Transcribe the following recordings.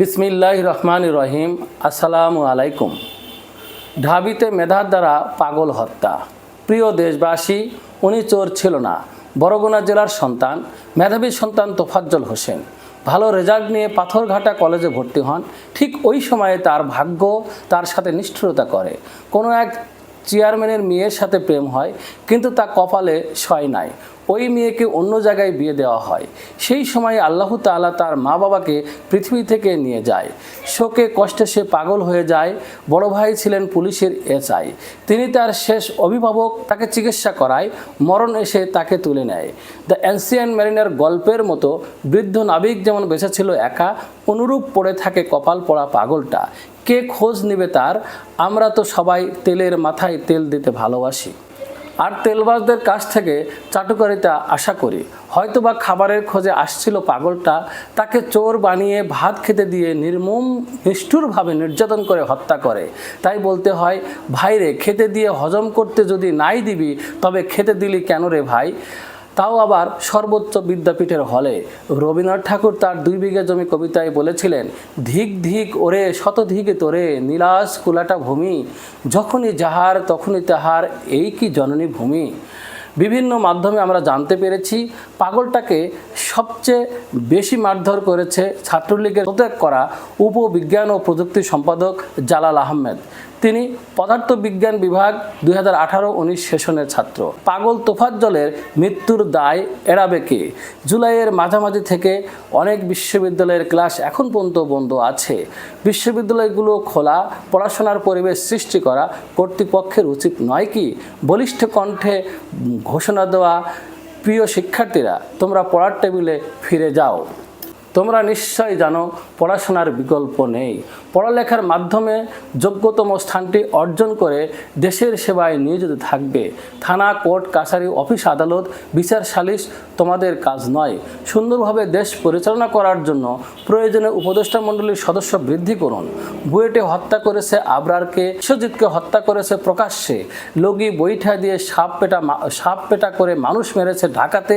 বিসমিল্লাহ রহমান রহিম, আসসালামু আলাইকুম। ঢাবিতে মেধার দ্বারা পাগল হত্যা। প্রিয় দেশবাসী, উনি চোর ছিল না। বরগুনা জেলার সন্তান, মেধাবী সন্তান তোফাজ্জল হোসেন। ভালো রেজাল্ট নিয়ে পাথরঘাটা কলেজে ভর্তি হন। ঠিক ওই সময়ে তার ভাগ্য তার সাথে নিষ্ঠুরতা করে। কোনো এক চেয়ারম্যানের মেয়ের সাথে প্রেম হয়, কিন্তু তা কপালে সয় নাই। ওই মেয়েকে অন্য জায়গায় বিয়ে দেওয়া হয়। সেই সময় আল্লাহ তাআলা তার মা বাবাকে পৃথিবী থেকে নিয়ে যায়। শোকে কষ্টে সে পাগল হয়ে যায়। বড় ভাই ছিলেন পুলিশের এসআই। তিনি তার শেষ অভিভাবক তাকে চিকিৎসা করায়। মরণ এসে তাকে তুলে নেয়। দ্য অ্যান্সিয়ান ম্যারিনার গল্পের মতো বৃদ্ধ নাবিক যেমন বেঁচে ছিল একা, অনুরূপ পড়ে থাকে কপাল পড়া পাগলটা। কে খোঁজ নেবে তার? আমরা তো সবাই তেলের মাথায় তেল দিতে ভালোবাসি। আর তেলবাজদের কাছ থেকে চাটুকারিতা আশা করি। হয়তোবা খাবারের খোঁজে আসছিল পাগলটা, তাকে চোর বানিয়ে ভাত খেতে দিয়ে নির্মম নিষ্ঠুরভাবে নির্যাতন করে হত্যা করে। তাই বলতে হয় ভাইরে খেতে দিয়ে হজম করতে যদি নাই দিবি, তবে খেতে দিলি কেন রে ভাই? তাও আবার সর্বোচ্চ বিদ্যাপীঠের হলে। রবীন্দ্রনাথ ঠাকুর তার দুই বিঘা জমি কবিতায় বলেছিলেন, ধিক ধিক ওরে শত ধিকে তোরে, নীলাস কুলাটা ভূমি, যখনই যাহার তখনই তাহার, এই কি জননী ভূমি? বিভিন্ন মাধ্যমে আমরা জানতে পেরেছি, পাগলটাকে সবচেয়ে বেশি মারধর করেছে ছাত্রলীগের প্রত্যেক করা উপবিজ্ঞান ও প্রযুক্তি সম্পাদক জালাল আহমেদ। তিনি পদার্থবিজ্ঞান বিভাগ দুই হাজার আঠারো উনিশ সেশনের ছাত্র। পাগল তোফাজ্জলের মৃত্যুর দায় এড়াবে কে? জুলাইয়ের মাঝামাঝি থেকে অনেক বিশ্ববিদ্যালয়ের ক্লাস এখন পর্যন্ত বন্ধ আছে। বিশ্ববিদ্যালয়গুলো খোলা, পড়াশোনার পরিবেশ সৃষ্টি করা কর্তৃপক্ষের উচিত নয় কি? বলিষ্ঠ কণ্ঠে ঘোষণা দেওয়া প্রিয় শিক্ষার্থীরা, তোমরা পড়ার টেবিলে ফিরে যাও। তোমরা নিশ্চয়ই জানো, পড়াশোনার বিকল্প নেই। পড়ালেখার মাধ্যমে যোগ্যতম স্থানটি অর্জন করে দেশের সেবায় নিয়োজিত থাকবে। থানা, কোর্ট, কাছারি, অফিস, আদালত, বিচার সালিশ তোমাদের কাজ নয়। সুন্দরভাবে দেশ পরিচালনা করার জন্য প্রয়োজনে উপদেষ্টা মণ্ডলীর সদস্য বৃদ্ধি করুন। বুয়েটে হত্যা করেছে আবরারকে, বিশ্বজিৎকে হত্যা করেছে প্রকাশ্যে। লগি বৈঠা দিয়ে সাপ পেটা সাপ পেটা করে মানুষ মেরেছে ঢাকাতে।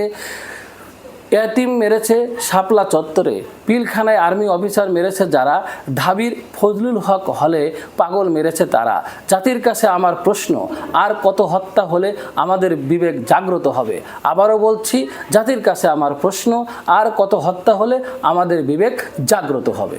এতিম মেরেছে শাপলা চত্বরে। পিলখানায় আর্মি অফিসার মেরেছে যারা, ধাবির ফজলুল হক হলে পাগল মেরেছে তারা। জাতির কাছে আমার প্রশ্ন, আর কত হত্যা হলে আমাদের বিবেক জাগ্রত হবে? আবারও বলছি, জাতির কাছে আমার প্রশ্ন, আর কত হত্যা হলে আমাদের বিবেক জাগ্রত হবে?